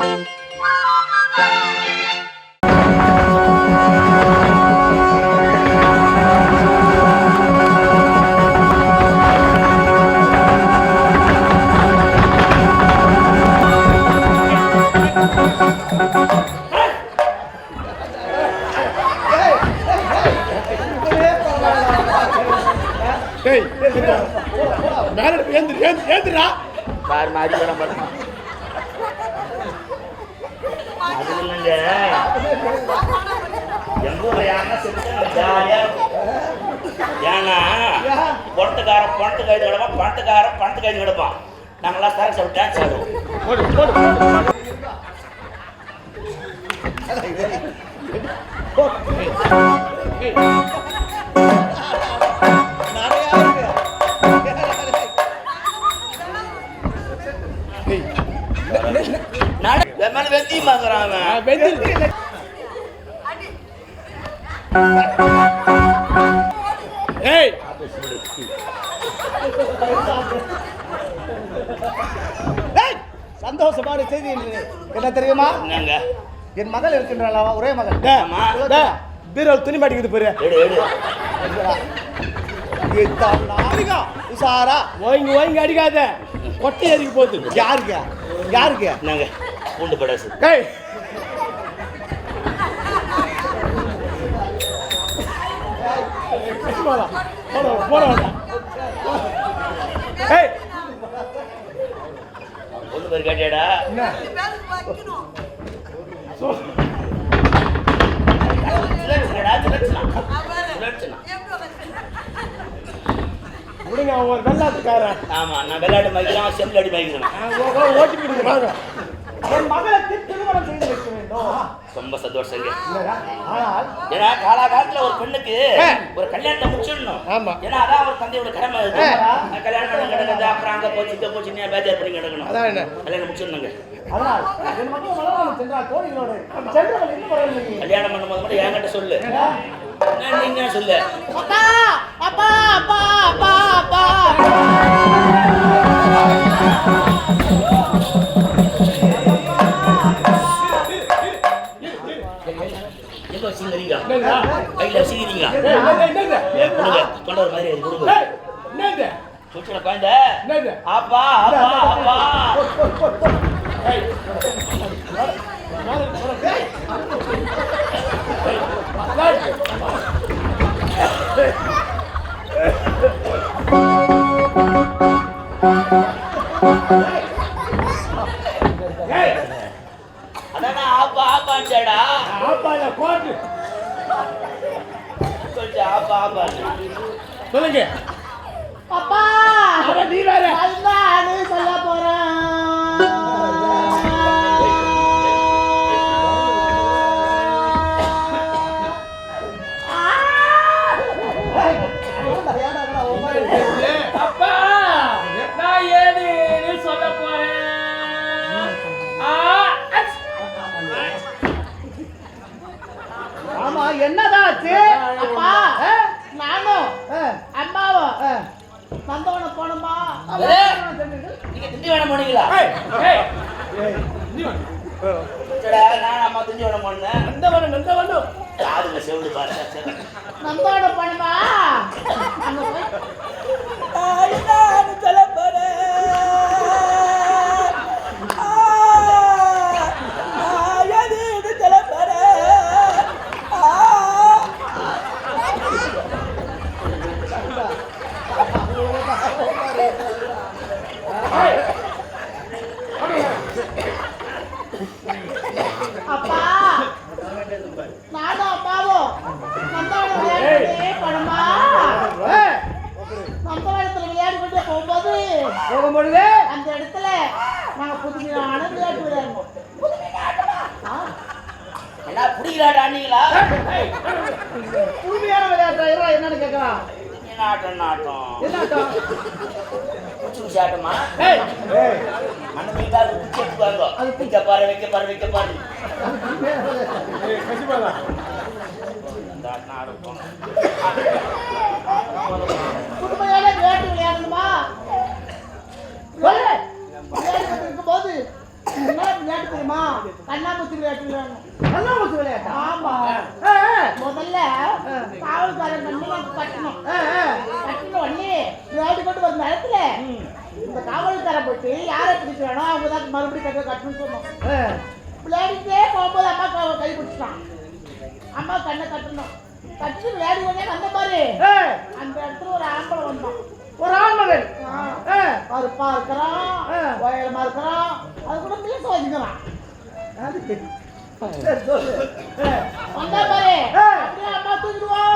டேய் மேல ஏந்து இல்லைங்க எங்க ஊர்ல யாருன்னா செஞ்சா ஜாலியா ஏன்னா பணத்துக்காரன் பணத்து கைது கிடப்பான் பணத்துக்காரன் பணத்து கைது கிடப்பான் நாங்களாம் சரக்கு சாப்பிட்டு டான்ஸ் ஆடுவோம். போடு போடு. வெந்து ஏய் சந்தோஷமான செய்தி. என்ன தெரியுமா? என் மகள் இருக்கின்றாளா? ஒரே மகள். பீரோல் துணி இதான் நாளிகா, உஷாரா? ஓய்ங்க ஓய்ங்க அடிக்காத. கொட்டை ஏறிக்கு போகுது. யாருங்க? யாருங்க? என்னங்க? பூண்டு படாசு போடா போடா போடா ஏய். பொண்ணு பேர் கேட்டியாடா விடுங்க அவன் ஒரு வெள்ளாட்டுக்காரன். ஆமா நான் விளையாட்டு மகிழ்ச்சி செல்லு அடி மகிழ்ச்சி ஓட்டி போயிடுங்க வாங்க என் மகளுக்கு திருமணம் செய்து வைக்க வேண்டும். ரொம்ப சந்தோஷங்க ஏன்னா காலாகாலத்துல ஒரு பெண்ணுக்கு. ஒரு கல்யாணத்தை முடிச்சிடணும். ஆமா. ஏன்னா அதான் ஒரு தந்தையோட கடமை கல்யாணம் பண்ணி கிடக்குது அப்புறம் அங்க போச்சு இங்க போச்சு நீ பேஜார் பண்ணி கிடக்கணும். அதான் என்ன? கல்யாணம் முடிச்சிடணுங்க. கல்யாணம் பண்ணும்போது மட்டும் என்கிட்ட சொல்லு. நீங்க சொல்லு? அப்பா அப்பா அப்பா அப்பா அப்பா. கொடுங்க. தொண்டை ஒரு மாதிரி கொடுங்க. சுற்றின குழந்தை. அப்பா அப்பா அப்பா அதானே ஆப்பா. ஆப்பான்டா கோட்டு ஆப்பா ஆப்பான்னு சொல்லுங்க அப்பா அட நீ வேற நானு சொல்ல போறேன் ஆமா என்னதாச்சு? அப்பா நானும் அம்மாவும் வந்தவன போனோமா? நீங்க திண்டிவனம் போனீங்களா? ஏய் ஏய். ஏய் நீ வா. சரிடா, நான் அம்மா திண்டிவனம் போனேன். அந்த வரணும் அந்த வரணும் காதுல செவிடு பாரு சரி. வந்தவன போனோமா அங்க போய் அப்பா நானும் அப்பாவும் வந்தவன விளையாடுறதே பணமா வந்தவனத்துல விளையாடி கொண்டு போகும்போது போகும்பொழுது? அந்த இடத்துல நாங்க புதுமையான விளையாட்டு விளையாடணும் ஆ, என்ன புடிக்கலாடா நீங்களா? புதுமையான விளையாட்டு என்னன்னு கேட்கலாம். என்ன ஆட்டம் ஆட்டம். என்ன ஆட்டம்? குச்சி குச்சி ஆட்டமா ஏய்! ஏய் மண்ணு மீட்டா குச்சி எடுத்துவாங்க அது வைக்க பாரு வைக்க பாரு வைக்க பாரு. புதுமையான விளையாட்டு விளையாடணுமா? விளையாட்டு இருக்கும்போது என்ன விளையாட்டு விளையாட்டு கண்ணாமூச்சி விளையாட்டா? ஆமா. முதல்ல காவல்காரன் கண்ணு நம்ம கட்டணும். கட்டின உடனே விளையாட்டு கொண்டு வர நேரத்துல இந்த காவல்காரன் போயிட்டு யாரை பிடிக்கிறானோ அவங்க தான் மறுபடியும் கட்ட கட்டணும்னு சொன்னோம். விளையாடிட்டே போகும்போது அம்மா க- பிடிச்சிட்டான் அம்மா கண்ணை கட்டணும் கட்டி விளையாடி உடனே வந்த பாரு. அந்த இடத்துல ஒரு ஆம்பளை வந்தான் ஒரு ஆண்மகன். கருப்பா இருக்கிறான். உயரமா இருக்கிறான் அது கூட மீச வச்சுக்கிறான். வந்தா பாரு. அப்படியே அம்மா ஓடிட்டான்